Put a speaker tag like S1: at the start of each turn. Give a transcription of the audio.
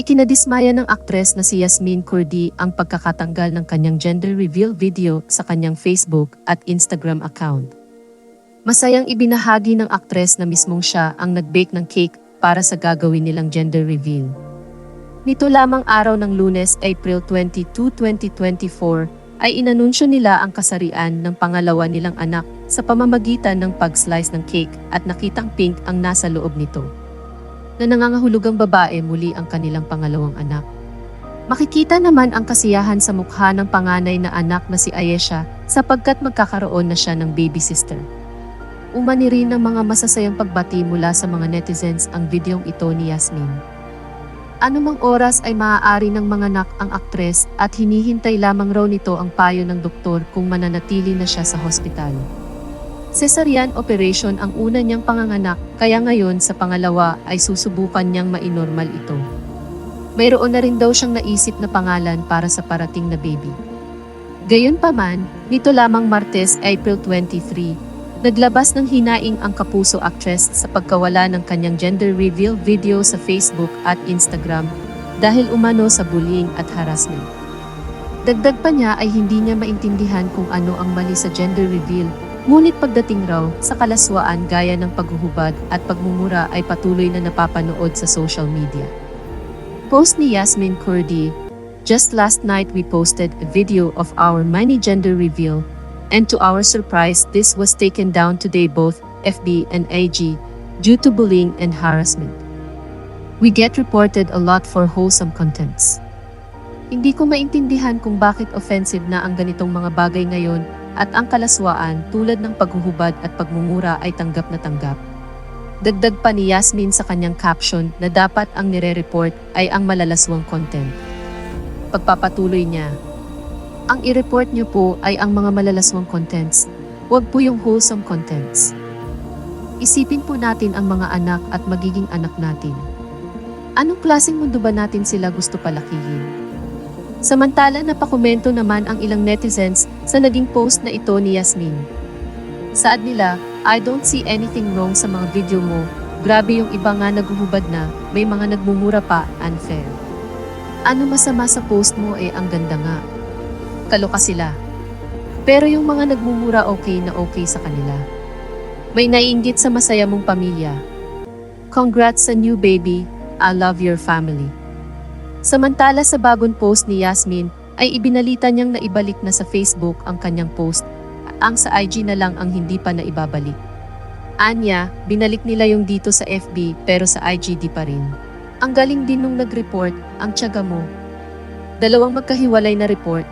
S1: Ikinadismaya ng aktres na si Yasmin Kurdi ang pagkakatanggal ng kanyang gender reveal video sa kanyang Facebook at Instagram account. Masayang ibinahagi ng aktres na mismong siya ang nag-bake ng cake para sa gagawin nilang gender reveal. Nito lamang araw ng lunes, April 22, 2024, ay inanunsyo nila ang kasarian ng pangalawa nilang anak sa pamamagitan ng pag-slice ng cake at nakitang pink ang nasa loob nito. Na nangangahulugang babae muli ang kanilang pangalawang anak. Makikita naman ang kasiyahan sa mukha ng panganay na anak na si Ayesha sapagkat magkakaroon na siya ng baby sister. Umani rin ng mga masasayang pagbati mula sa mga netizens ang videong ito ni Yasmin. Anumang oras ay maaari ng mga anak ang aktres at hinihintay lamang raw nito ang payo ng doktor kung mananatili na siya sa hospital. Cesarean operation ang una niyang panganganak kaya ngayon sa pangalawa ay susubukan niyang mainormal ito. Mayroon na rin daw siyang naisip na pangalan para sa parating na baby. Gayunpaman, nito lamang Martes, April 23, naglabas ng hinaing ang kapuso actress sa pagkawala ng kanyang gender reveal video sa Facebook at Instagram dahil umano sa bullying at harassment. Dagdag pa niya ay hindi niya maintindihan kung ano ang mali sa gender reveal, ngunit pagdating raw sa kalaswaan gaya ng paghuhubad at pagmumura ay patuloy na napapanood sa social media. Post ni Yasmin Kurdi, Just last night we posted a video of our mini gender reveal, and to our surprise this was taken down today both FB and AG due to bullying and harassment. We get reported a lot for wholesome contents. Hindi ko maintindihan kung bakit offensive na ang ganitong mga bagay ngayon at ang kalaswaan tulad ng paghuhubad at pagmumura ay tanggap na tanggap. Dagdag pa ni Yasmin sa kanyang caption na dapat ang nire-report ay ang malalaswang content. Pagpapatuloy niya, ang i-report niyo po ay ang mga malalaswang contents, huwag po yung wholesome contents. Isipin po natin ang mga anak at magiging anak natin. Anong klaseng mundo ba natin sila gusto palakihin? Samantala napakomento naman ang ilang netizens sa naging post na ito ni Yasmin. Saad nila, I don't see anything wrong sa mga video mo, grabe yung iba nga naguhubad na, may mga nagmumura pa, unfair. Ano masama sa post mo eh ang ganda nga. Kaloka sila. Pero yung mga nagmumura okay na okay sa kanila. May naiinggit sa masaya mong pamilya. Congrats sa new baby, I love your family. Samantala sa bagong post ni Yasmin, ay ibinalita niyang naibalik na sa Facebook ang kanyang post, ang sa IG na lang ang hindi pa naibabalik. Anya, binalik nila yung dito sa FB pero sa IG di pa rin. Ang galing din nung nag-report, ang tiyaga mo. Dalawang magkahiwalay na report,